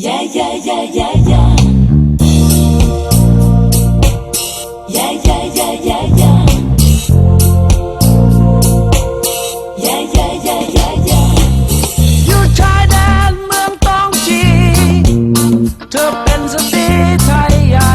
Yeah, yeah, yeah, yeah, yeah. Yeah, yeah, yeah, yeah, yeah. Yeah, yeah, yeah, yeah, yeah. อยู่ชายแดนเมืองตองจี เธอเป็นสตรีไทยใหญ่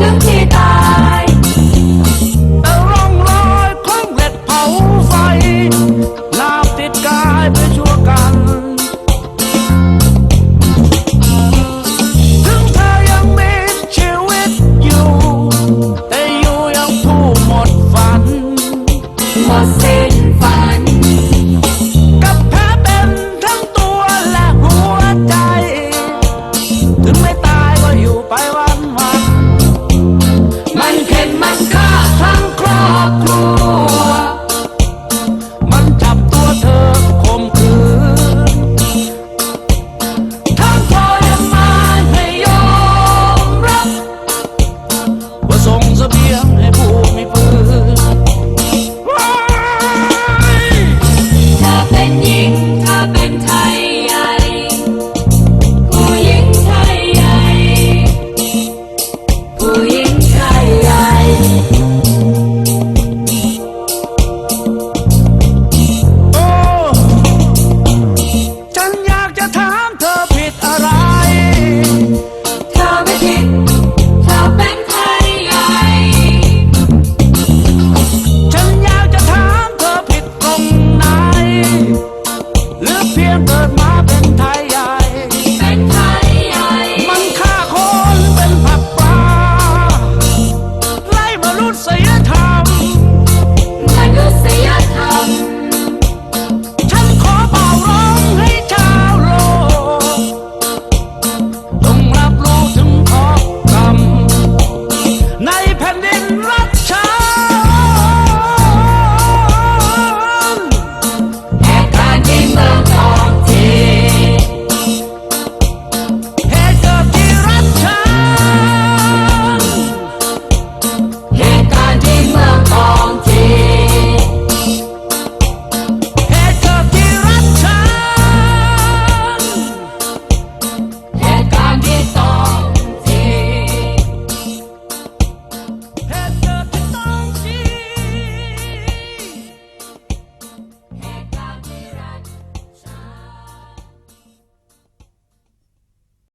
ถึงที่ตาย แต่ร่องรอยของเล็ดเผาไฟลาบติดกายไปชั่วกัน ถึงเธอยังมีชีวิตอยู่ แต่อยู่ยังผู้หมดฝันมดสิ้